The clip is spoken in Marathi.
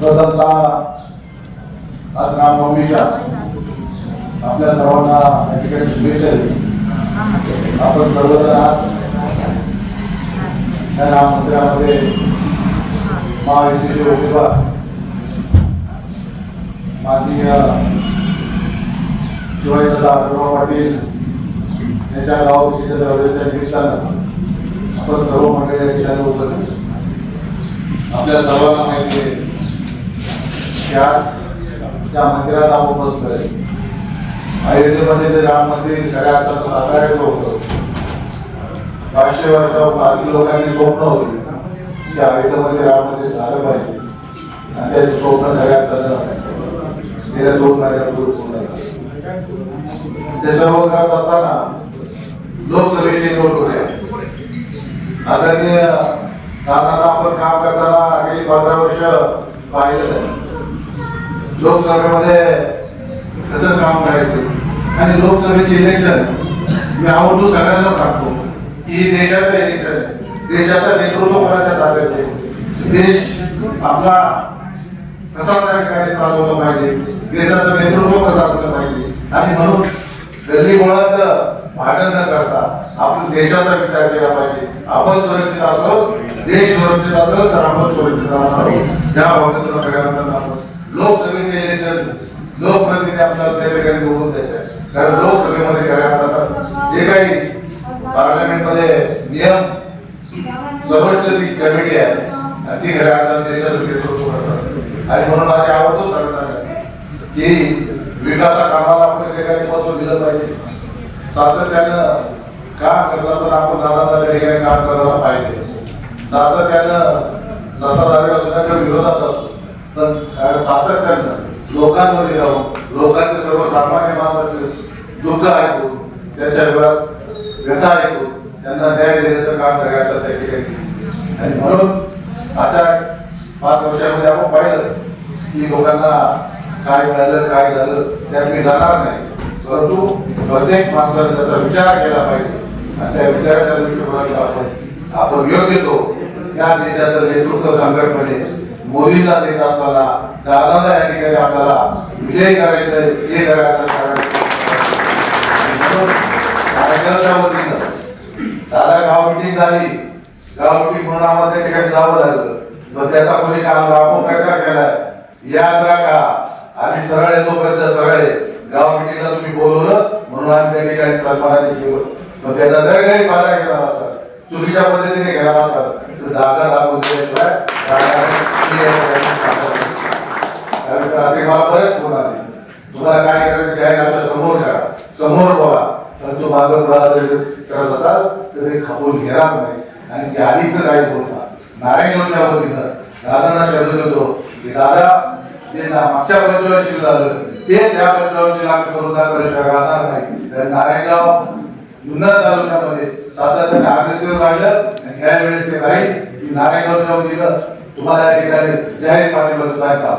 सर्वप्रथमतः आज रामनवमीच्या आपल्या सर्वांना या ठिकाणी शुभेच्छा देतो. आपण सर्वजण आज या राम मंदिरामध्ये महायुतीचे उमेदवार माननीय शिवाजीदादा आढळराव पाटील यांच्या गावाच्या दौऱ्याच्या निमित्तानं आपण सर्व मंडळी या ठिकाणी उपस्थित आपल्या सर्वांना माहिती आहे आज त्या मंदिरात आपण बसतोय अयोध्येमध्ये जे राम मंदिर खऱ्या अर्थानं साकारायचं होतं. पाचशे वर्ष बाकी लोकांनी स्वप्न होती की अयोध्येमध्ये राम मंदिर झालं पाहिजे. आणि त्याचे स्वप्न सगळ्यात अर्थानं गेल्या दोन महिन्यापूर्वी पूर्ण ते सर्व करत असताना लोकसभेचे लोक होते. आदरणीय दादांना आपण काम करताना गेली पंधरा वर्ष पाहिलं नाही. लोकसभेमध्ये कसं काम करायचं? आणि लोकसभेचे इलेक्शन मी आवडून सगळ्यांना सांगतो की देशाचं इलेक्शन आहे. देशाचं नेतृत्व करायच्या ताब्यात देश आपला कसा त्या ठिकाणी चालवलं पाहिजे? देशाचं नेतृत्व कसं असलं पाहिजे? आणि म्हणून गल्ली मुळात भांडण न करता आपण देशाचा विचार केला पाहिजे. आपण सुरक्षित असलो देश सुरक्षित असलो तर आपण सुरक्षित राहणार आहोत. या भावनेतून सगळ्यांना लोकप्रतिनिधी आपल्याला त्या ठिकाणी बोलून द्यायचं कारण लोकसभेमध्ये काय असतात. जे काही पार्लमेंटमध्ये नियम सर्वोच्च ती कमिटी आहे ती घड्या अर्थाने देशाचं करतात. आणि म्हणून माझे आवडतो सांगणार आहे. की विकासा कामाला आपण जे काही महत्त्व दिलं पाहिजे. सातत्यानं काम करतात तर आपण दादा त्या ठिकाणी काम करायला पाहिजे. सातत्यानं सत्ताधारी असण्याच्या विरोधात असतो लोकांमध्ये जाऊन लोकांचे सर्वसामान्य माणसाचे दुःख ऐकून त्याच्या व्यथा ऐकून त्यांना न्याय देण्याचं काम करायचं त्या ठिकाणी आणि म्हणून आता पाच वर्षामध्ये आपण पाहिलं की लोकांना काय मिळालं काय झालं त्यात मी जाणार नाही. परंतु प्रत्येक माणसाने त्याचा विचार केला पाहिजे. आणि त्या विचाराच्या दृष्टिकोनातून आपण आपण योग्य तो या देशाचं नेतृत्व संघटनेने मोदींना देत असताना दादाला या ठिकाणी आपल्याला विजय करायचं हे करायचं कार्यकर्त्याच्या वतीनं दादा गाव मिटिंग झाली. गाव मिटिंग म्हणून आम्हाला त्या ठिकाणी जावं लागलं. मग त्याचा कोणी काम आपण प्रचार केलाय याद राखा आम्ही सरळ आहे तोपर्यंत सरळ गाव मिटिंगला तुम्ही बोलवलं म्हणून आम्ही त्या ठिकाणी सन्मानाने गेलो मग त्याचा जर काही फायदा केला असेल चुकीच्या पद्धतीने केला असेल तर दादा दाखवून द्यायचा रात्री मला परत फोन तुम्हाला काय करायचं काय आपल्यासमोर करा समोर बोला तर तो मागं बोला करत असाल तर ते खपून घेणार नाही. आणि ते आधीच काय बोलता नारायण नारायणच्या वतीनं दादांना शब्द देतो की दादा जे मागच्या पंचवर्षी झालं ते त्या पंचवर्षी लागू करून दाखवल्याशिवाय राहणार नाही. तर नारायणगाव जुन्नर तालुक्यामध्ये सातत्याने अग्रेसर राहिलं. आणि यावेळेस ते राहील की नारायणगावच्या वतीनं तुम्हाला या ठिकाणी जाहीर पाठिंबा